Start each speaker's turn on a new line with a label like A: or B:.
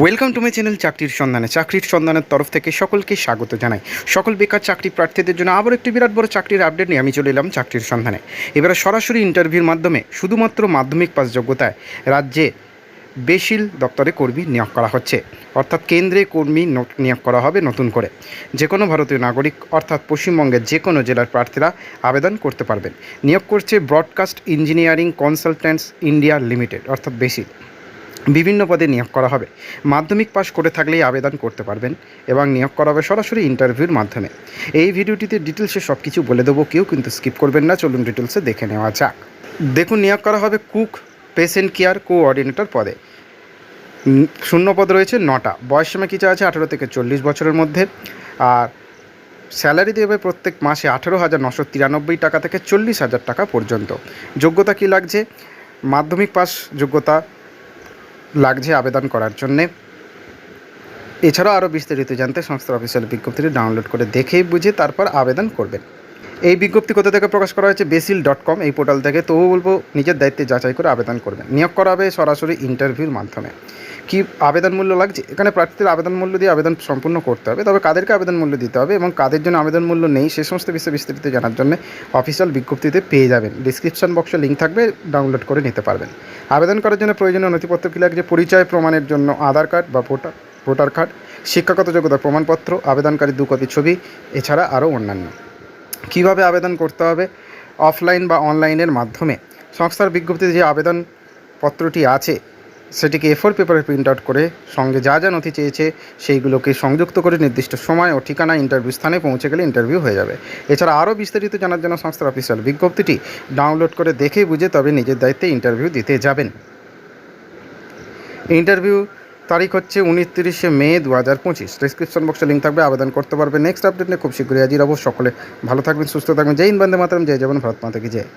A: Welcome to my channel চাকরির সন্ধানে চাকরির সন্ধানের তরফ থেকে সকলকে স্বাগত জানাই। সকল বেকার চাকরি প্রার্থীদের জন্য আবার একটি বিরাট বড় চাকরির আপডেট নিয়ে আমি চলে এলাম চাকরির সন্ধানে এবারে সরাসরি ইন্টারভিউর মাধ্যমে শুধুমাত্র মাধ্যমিক পাস যোগ্যতায় রাজ্যে বেশিল দপ্তরে কর্মী নিয়োগ করা হচ্ছে। অর্থাৎ কেন্দ্রে কর্মী নিয়োগ করা হবে নতুন করে। যে কোনো ভারতীয় নাগরিক অর্থাৎ পশ্চিমবঙ্গের যে কোনো জেলার প্রার্থীরা আবেদন করতে পারবেন। নিয়োগ করছে broadcast engineering consultants India limited অর্থাৎ বেসিল। বিভিন্ন পদে নিয়োগ করা হবে। মাধ্যমিক পাশ করে থাকলেই আবেদন করতে পারবেন এবং নিয়োগ করা হবে সরাসরি ইন্টারভিউর মাধ্যমে। এই ভিডিওটিতে ডিটেলসে সব কিছু বলে দেবো, কেউ কিন্তু স্কিপ করবেন না, চলুন ডিটেলসে দেখে নেওয়া যাক। দেখুন, নিয়োগ করা হবে কুক পেশেন্ট কেয়ার কোঅর্ডিনেটর পদে। শূন্য পদ রয়েছে, নটা। বয়স সীমা কিছু আছে? আঠেরো থেকে চল্লিশ বছরের মধ্যে। আর স্যালারি দেবে প্রত্যেক মাসে আঠেরো হাজার নশো তিরানব্বই টাকা থেকে চল্লিশ হাজার টাকা পর্যন্ত। যোগ্যতা কী লাগছে? মাধ্যমিক পাস যোগ্যতা লাগছে আবেদন করার জন্যে। এছাড়াও আরও বিস্তারিত জানতে সংস্থার অফিসিয়াল বিজ্ঞপ্তিটি ডাউনলোড করে দেখেই বুঝে তারপর আবেদন করবেন। এই বিজ্ঞপ্তি কোথা থেকে প্রকাশ করা হয়েছে? বেসিল ডট কম, এই পোর্টাল থেকে। তবু বলব, নিজের দায়িত্বে যাচাই করে আবেদন করবেন। নিয়োগ করা হবে সরাসরি ইন্টারভিউর মাধ্যমে। কি আবেদন মূল্য লাগছে? এখানে প্রার্থীদের আবেদন মূল্য দিয়ে আবেদন সম্পূর্ণ করতে হবে। তবে কাদেরকে আবেদন মূল্য দিতে হবে এবং কাদের জন্য আবেদন মূল্য নেই, সে সমস্ত বিষয়ে বিস্তারিত জানার জন্য অফিসিয়াল বিজ্ঞপ্তিতে পেয়ে যাবেন। ডিসক্রিপশন বক্সে লিঙ্ক থাকবে, ডাউনলোড করে নিতে পারবেন। আবেদন করার জন্য প্রয়োজনীয় নথিপত্র কী লাগছে? পরিচয় প্রমাণের জন্য আধার কার্ড বা ভোটার ভোটার কার্ড, শিক্ষাগত যোগ্যতা প্রমাণপত্র আবেদনকারী দু কপি ছবি, এছাড়া আরও অন্যান্য। কীভাবে আবেদন করতে হবে? অফলাইন বা অনলাইনের মাধ্যমে। সংস্থার বিজ্ঞপ্তিতে যে আবেদন পত্রটি আছে, সেটিকে এ ফোর পেপারে প্রিন্ট আউট করে সঙ্গে যা যা নথি চেয়েছে, সেইগুলোকে সংযুক্ত করে নির্দিষ্ট সময় ও ঠিকানা ইন্টারভিউ স্থানে পৌঁছে গেলে ইন্টারভিউ হয়ে যাবে। এছাড়া আরও বিস্তারিত জানার জন্য সংস্থার অফিসিয়াল বিজ্ঞপ্তিটি ডাউনলোড করে দেখে বুঝে তবে নিজের দায়িত্বে ইন্টারভিউ দিতে যাবেন। ইন্টারভিউ তারিখ হচ্ছে উনত্রিশে মে দু হাজার পঁচিশ ডিসক্রিপশন বক্সে লিঙ্ক থাকবে, আবেদন করতে পারবে। নেক্সট আপডেট নিয়ে খুব শীঘ্রই হাজির অবশ্য সকলে ভালো থাকবেন, সুস্থ থাকবেন। জয় হিন্দ, বন্দে মাতরম। জয় জবান ভারত মাতা কি জয়।